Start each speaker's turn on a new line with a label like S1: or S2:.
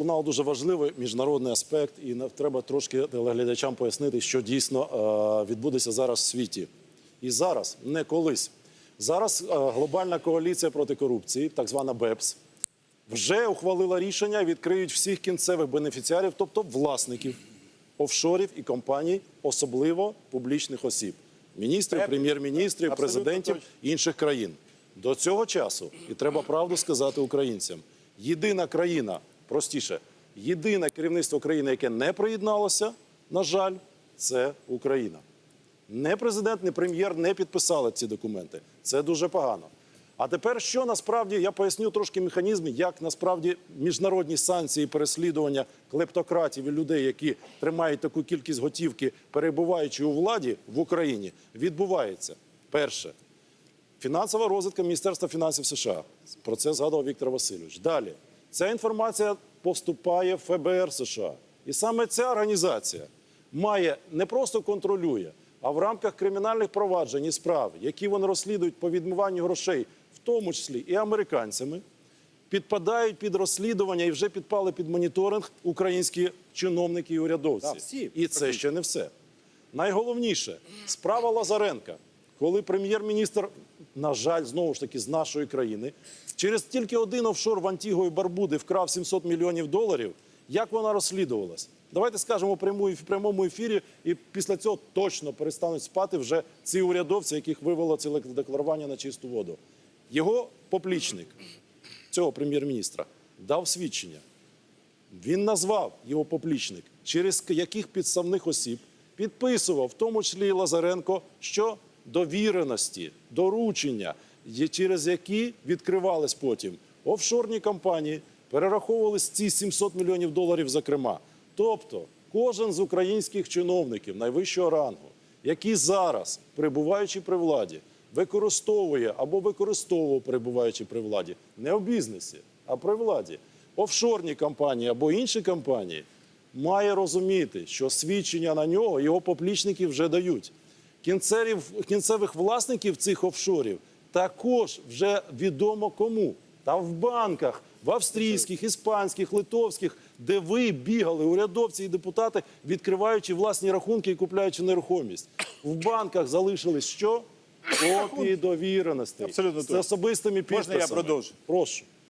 S1: Лунав дуже важливий міжнародний аспект, і треба трошки телеглядачам пояснити, що дійсно е, відбудеться зараз в світі. І зараз, не колись. Зараз е, глобальна коаліція проти корупції, так звана БЕПС, вже ухвалила рішення, відкриють всіх кінцевих бенефіціарів, тобто власників офшорів і компаній, особливо публічних осіб, міністрів, прем'єр-міністрів, президентів інших країн. До цього часу, і треба правду сказати українцям, єдина країна, простіше, єдине керівництво країни, яке не приєдналося, на жаль, це Україна. Не президент, не прем'єр не підписали ці документи. Це дуже погано. А тепер що насправді я поясню трошки механізм, як насправді міжнародні санкції, переслідування клептократів і людей, які тримають таку кількість готівки, перебуваючи у владі в Україні, відбувається. Перше, фінансова розвитка Міністерства фінансів США. Про це згадував Віктор Васильович. Далі ця інформація поступає в ФБР США. І саме ця організація має не просто контролює, а в рамках кримінальних проваджень і справ, які вони розслідують по відмиванню грошей, в тому числі і американцями, підпадають під розслідування і вже підпали під моніторинг українські чиновники і урядовці.
S2: Да, всі,
S1: і це ще не все. Найголовніше справа Лазаренка, коли прем'єр-міністр, на жаль, знову ж таки з нашої країни, через тільки один офшор в Антіго і Барбуди вкрав 700 мільйонів доларів. Як вона розслідувалась? Давайте скажемо в прямому ефірі, і після цього точно перестануть спати вже ці урядовці, яких вивело це декларування на чисту воду. Його поплічник цього прем'єр-міністра дав свідчення. Він назвав його поплічник, через яких підставних осіб підписував, в тому числі і Лазаренко, що довіреності, доручення, через які відкривались потім офшорні компанії, перераховувались ці 700 мільйонів доларів, зокрема. Тобто, кожен з українських чиновників найвищого рангу, який зараз, перебуваючи при владі, використовує або використовував, перебуваючи при владі, не в бізнесі, а при владі, офшорні компанії або інші компанії, має розуміти, що свідчення на нього його поплічники вже дають. Кінцерів, кінцевих власників цих офшорів також вже відомо кому. Та в банках, в австрійських, іспанських, литовських, де ви бігали, урядовці і депутати, відкриваючи власні рахунки і купляючи нерухомість. В банках залишились що? Копії довіреностей
S2: Абсолютно
S1: з особистими
S2: Можна я продовжу?
S1: Прошу.